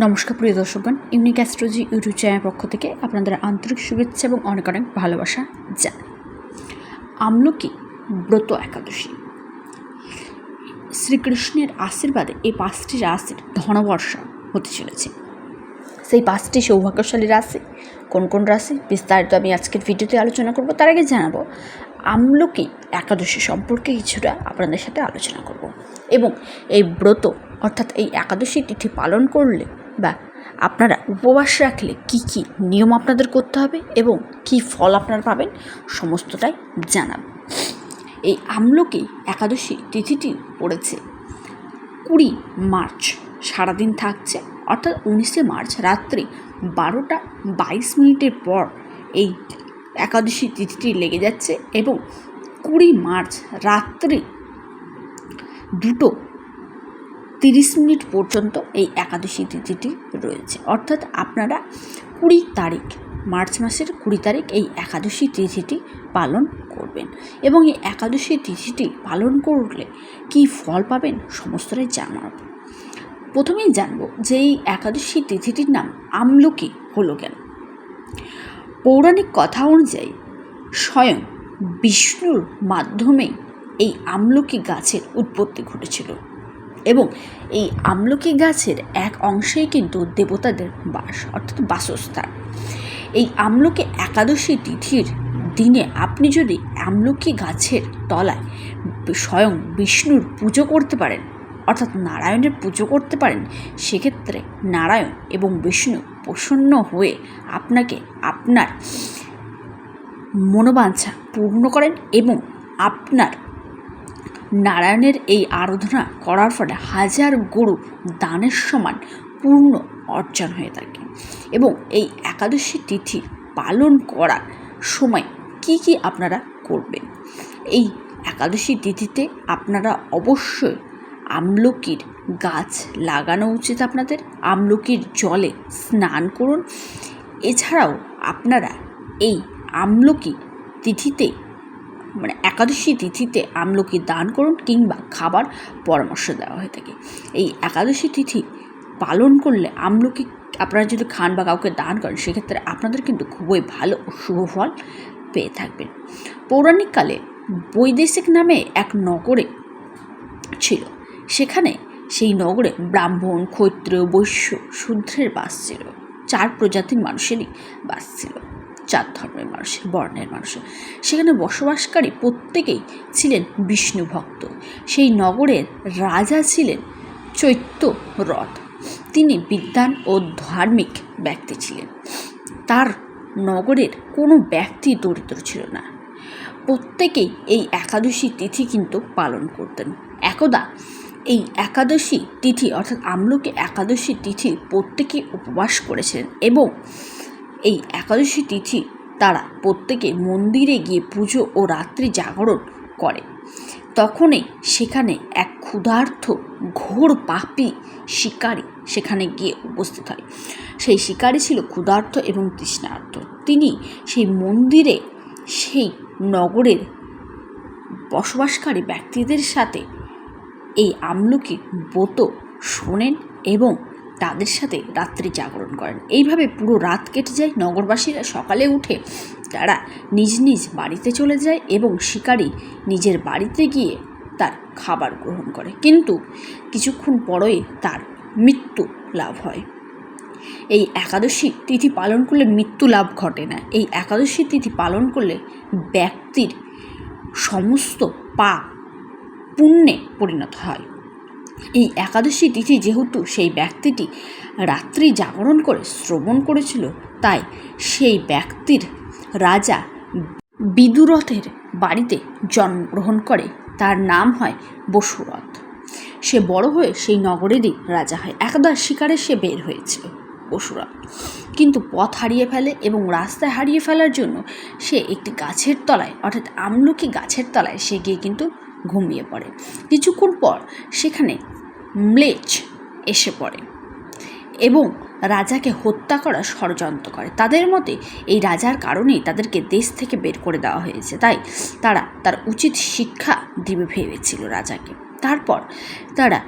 নমস্কার, প্রিয় দর্শকগণ। Unique astrology YouTube চ্যানেলের পক্ষ থেকে আপনাদের আন্তরিক শুভেচ্ছা এবং অনেক অনেক ভালোবাসা জানাই। আমলকি ব্রত একাদশী। শ্রীকৃষ্ণের আশীর্বাদে এই পাঁচটি রাশির ধনবর্ষা হতে চলেছে। সেই পাঁচটি সৌভাগ্যশালী রাশি কোন কোন রাশি বিস্তারিত আমি আজকের ভিডিওতে আলোচনা করব, তার আগে জানাব আমলকি একাদশী সম্পর্কে কিছুটা আপনাদের সাথে আলোচনা করব। এবং এই ব্রত অর্থাৎ এই একাদশী তিথি পালন করলে বা আপনারা উপবাস রাখলে কি কি নিয়ম আপনাদের করতে হবে এবং কি ফল আপনারা পাবেন সমস্তটাই জানাব। এই আমলকি একাদশী তিথিটি পড়েছে কুড়ি মার্চ, সারাদিন থাকছে। অর্থাৎ উনিশে মার্চ রাত্রি বারোটা বাইশ মিনিটের পর এই একাদশী তিথিটি লেগে যাচ্ছে এবং কুড়ি মার্চ রাত্রি দুটো তিরিশ মিনিট পর্যন্ত এই একাদশী তিথিটি রয়েছে। অর্থাৎ আপনারা কুড়ি তারিখ, মার্চ মাসের কুড়ি তারিখ এই একাদশী তিথিটি পালন করবেন এবং এই একাদশী তিথিটি পালন করলে কি ফল পাবেন সমস্তটাই জানাব। প্রথমেই জানব যে এই একাদশী তিথিটির নাম আমলকি হলো কেন? পৌরাণিক কথা অনুযায়ী স্বয়ং বিষ্ণুর মাধ্যমেই এই আমলকি গাছের উৎপত্তি ঘটেছিল। এবং এই আমলকি গাছের এক অংশেই কিন্তু দেবতাদের বাস, অর্থাৎ বাসস্থান। এই আমলকি একাদশী তিথির দিনে আপনি যদি আমলকি গাছের তলায় স্বয়ং বিষ্ণুর পুজো করতে পারেন, অর্থাৎ নারায়ণের পুজো করতে পারেন, সেক্ষেত্রে নারায়ণ এবং বিষ্ণু প্রসন্ন হয়ে আপনাকে আপনার মনোবাঞ্ছা পূর্ণ করেন এবং আপনার নারায়ণের এই আরাধনা করার ফলে হাজার গরু দানের সমান পূর্ণ অর্জন হয়ে থাকে। এবং এই একাদশী তিথি পালন করার সময় কি কি আপনারা করবেন? এই একাদশী তিথিতে আপনারা অবশ্যই আমলকির গাছ লাগানো উচিত আপনাদের। আমলকির জলে স্নান করুন। এছাড়াও আপনারা এই আমলকি তিথিতে মানে একাদশী তিথিতে আমলকি দান করুন কিংবা খাবার পরামর্শ দেওয়া হয়ে থাকে। এই একাদশী তিথি পালন করলে আমলকি আপনারা যদি খান বা কাউকে দান করেন, সেক্ষেত্রে আপনাদের কিন্তু খুবই ভালো শুভ ফল পেয়ে থাকবেন। পৌরাণিককালে বৈদেশিক নামে এক নগরে ছিল। সেখানে সেই নগরে ব্রাহ্মণ, ক্ষত্রিয়, বৈশ্য, শূদ্রের বাস ছিল। চার প্রজাতির মানুষেরই বাস ছিল। চার ধর্মের মানুষের বর্ণের মানুষের সেখানে বসবাসকারী প্রত্যেকেই ছিলেন বিষ্ণু ভক্ত। সেই নগরের রাজা ছিলেন চৈত্য রথ তিনি বিদ্যান ও ধার্মিক ব্যক্তি ছিলেন। তার নগরের কোনো ব্যক্তি দরিদ্র ছিল না। প্রত্যেকেই এই একাদশী তিথি কিন্তু পালন করতেন। একদা এই একাদশী তিথি অর্থাৎ আমলকি একাদশী তিথি প্রত্যেকেই উপবাস করেছিলেন এবং এই একাদশী তিথি তারা প্রত্যেকে মন্দিরে গিয়ে পুজো ও রাত্রি জাগরণ করে। তখনই সেখানে এক ক্ষুধার্থ ঘোর পাপি শিকারী সেখানে গিয়ে উপস্থিত হয়। সেই শিকারী ছিল ক্ষুধার্থ এবং তৃষ্ণার্থ তিনি সেই মন্দিরে সেই নগরের বসবাসকারী ব্যক্তিদের সাথে এই আমলকি ব্রত শোনেন এবং তাদের সাথে রাত্রি জাগরণ করেন। এইভাবে পুরো রাত কেটে যায়। নগরবাসীরা সকালে উঠে তারা নিজ নিজ বাড়িতে চলে যায় এবং শিকারী নিজের বাড়িতে গিয়ে তার খাবার গ্রহণ করে। কিন্তু কিছুক্ষণ পরেই তার মৃত্যু লাভ হয়। এই একাদশী তিথি পালন করলে মৃত্যু লাভ ঘটে না। এই একাদশী তিথি পালন করলে ব্যক্তির সমস্ত পাপ পুণ্যে পরিণত হয়। এই একাদশী তিথি যেহেতু সেই ব্যক্তিটি রাত্রি জাগরণ করে শ্রবণ করেছিল, তাই সেই ব্যক্তির রাজা বিদুরথের বাড়িতে জন্মগ্রহণ করে। তার নাম হয় বসুরথ। সে বড় হয়ে সেই নগরেরই রাজা হয়। একদা শিকারে সে বের হয়েছিল পশুরা কিন্তু পথ হারিয়ে ফেলে এবং রাস্তায় হারিয়ে ফেলার জন্য সে একটি গাছের তলায়, অর্থাৎ আমলকি গাছের তলায় সে গিয়ে কিন্তু ঘুমিয়ে পড়ে। কিছুক্ষণ পর সেখানে ম্লেচ এসে পড়ে এবং রাজাকে হত্যা করার ষড়যন্ত্র করে। তাদের মতে এই রাজার কারণেই তাদেরকে দেশ থেকে বের করে দেওয়া হয়েছে। তাই তারা তার উচিত শিক্ষা দিবে ভেবেছিল রাজাকে। তারপর তারা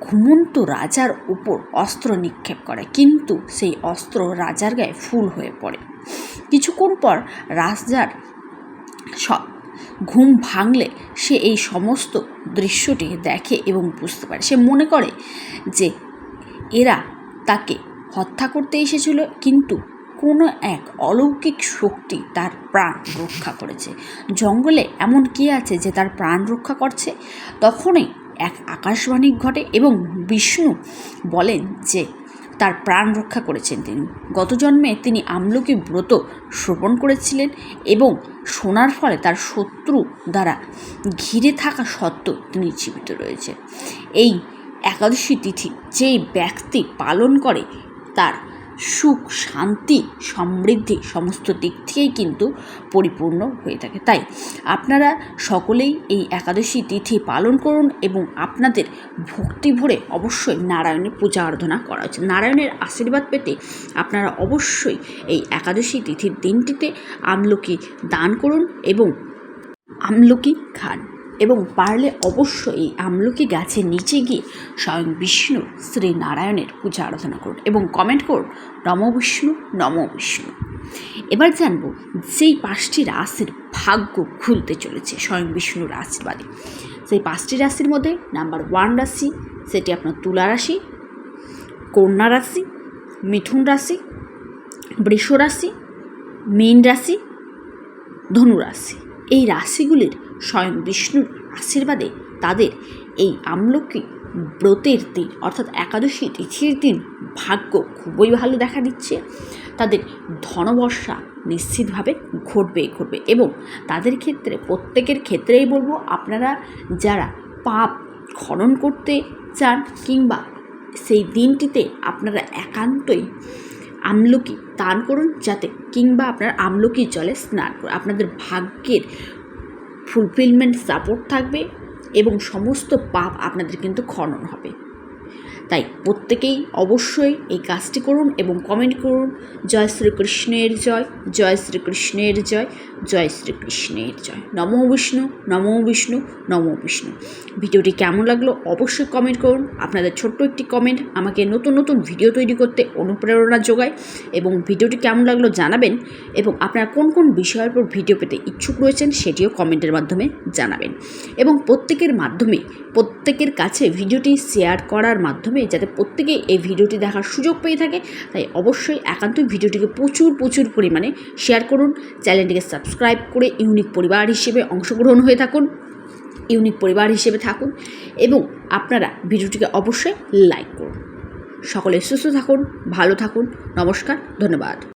ঘুমন্ত রাজার উপর অস্ত্র নিক্ষেপ করে। কিন্তু সেই অস্ত্র রাজার গায়ে ফুল হয়ে পড়ে। কিছুক্ষণ পর রাজার সব ঘুম ভাঙলে সে এই সমস্ত দৃশ্যটি দেখে এবং বুঝতে পারে। সে মনে করে যে এরা তাকে হত্যা করতে এসেছিল, কিন্তু কোনো এক অলৌকিক শক্তি তার প্রাণ রক্ষা করেছে। জঙ্গলে এমন কি আছে যে তার প্রাণ রক্ষা করছে? তখনই এক আকাশবাণী ঘটে এবং বিষ্ণু বলেন যে তার প্রাণ রক্ষা করেছেন তিনি। গত জন্মে তিনি আমলকি ব্রত শ্রবণ করেছিলেন এবং শোনার ফলে তার শত্রু দ্বারা ঘিরে থাকা সত্ত্বেও তিনি জীবিত রয়েছে। এই একাদশী তিথি যেই ব্যক্তি পালন করে তার সুখ, শান্তি, সমৃদ্ধি সমস্ত দিক থেকেই কিন্তু পরিপূর্ণ হয়ে থাকে। তাই আপনারা সকলেই এই একাদশী তিথি পালন করুন এবং আপনাদের ভক্তি ভরে অবশ্যই নারায়ণের পূজা আরাধনা করা উচিত। নারায়ণের আশীর্বাদ পেতে আপনারা অবশ্যই এই একাদশী তিথির দিনটিতে আমলকি দান করুন এবং আমলকি খান। এবং পারলে অবশ্যই এই আমলকি গাছের নিচে গিয়ে স্বয়ং বিষ্ণু শ্রী নারায়ণের পূজা আরাধনা করুন এবং কমেন্ট করুন, নম বিষ্ণু নম বিষ্ণু। এবার জানব যেই পাঁচটি রাশির ভাগ্য খুলতে চলেছে স্বয়ং বিষ্ণুর আশীর্বাদে। সেই পাঁচটি রাশির মধ্যে নাম্বার ওয়ান রাশি, সেটি আপনার তুলা রাশি, কন্যা রাশি, মিথুন রাশি, বৃষ রাশি, মীন রাশি, ধনু রাশি। এই রাশিগুলির স্বয়ং বিষ্ণুর আশীর্বাদে তাদের এই আমলকি ব্রতের দিন, অর্থাৎ একাদশী তিথির দিন ভাগ্য খুবই ভালো দেখা দিচ্ছে। তাদের ধনবর্ষা নিশ্চিতভাবে ঘটবেই ঘটবে এবং তাদের ক্ষেত্রে, প্রত্যেকের ক্ষেত্রেই বলব, আপনারা যারা পাপ খনন করতে চান কিংবা সেই দিনটিতে আপনারা একান্তই আমলকি দান করুন, যাতে কিংবা আপনার আমলকি জলে স্নান করুন আপনাদের ভাগ্যের ফুলফিলমেন্ট সাপোর্ট থাকবে এবং সমস্ত পাপ আপনাদের কিন্তু খনন হবে। তাই প্রত্যেকেই অবশ্যই এই কাজটি করুন এবং কমেন্ট করুন, জয় শ্রীকৃষ্ণের জয় জয় শ্রীকৃষ্ণের জয় জয় শ্রীকৃষ্ণের জয়। নম বিষ্ণু নম বিষ্ণু নম বিষ্ণু। ভিডিওটি কেমন লাগল অবশ্যই কমেন্ট করুন। আপনাদের ছোট্ট একটি কমেন্ট আমাকে নতুন নতুন ভিডিও তৈরি করতে অনুপ্রেরণা যোগায় এবং ভিডিওটি কেমন লাগল জানাবেন এবং আপনারা কোন কোন বিষয়ের উপর ভিডিও পেতে ইচ্ছুক রয়েছেন সেটিও কমেন্টের মাধ্যমে জানাবেন। এবং প্রত্যেকের মাধ্যমে, প্রত্যেকের কাছে ভিডিওটি শেয়ার করার মাধ্যমে যাতে প্রত্যেকে এই ভিডিওটি দেখার সুযোগ পেয়ে থাকে। তাই অবশ্যই একান্ত ভিডিওটিকে প্রচুর প্রচুর পরিমাণে শেয়ার করুন। চ্যানেলটিকে সাবস্ক্রাইব করে ইউনিক পরিবার হিসেবে অংশগ্রহণ হয়ে থাকুন। ইউনিক পরিবার হিসেবে থাকুন এবং আপনারা ভিডিওটিকে অবশ্যই লাইক করুন। সকলে সুস্থ থাকুন, ভালো থাকুন। নমস্কার, ধন্যবাদ।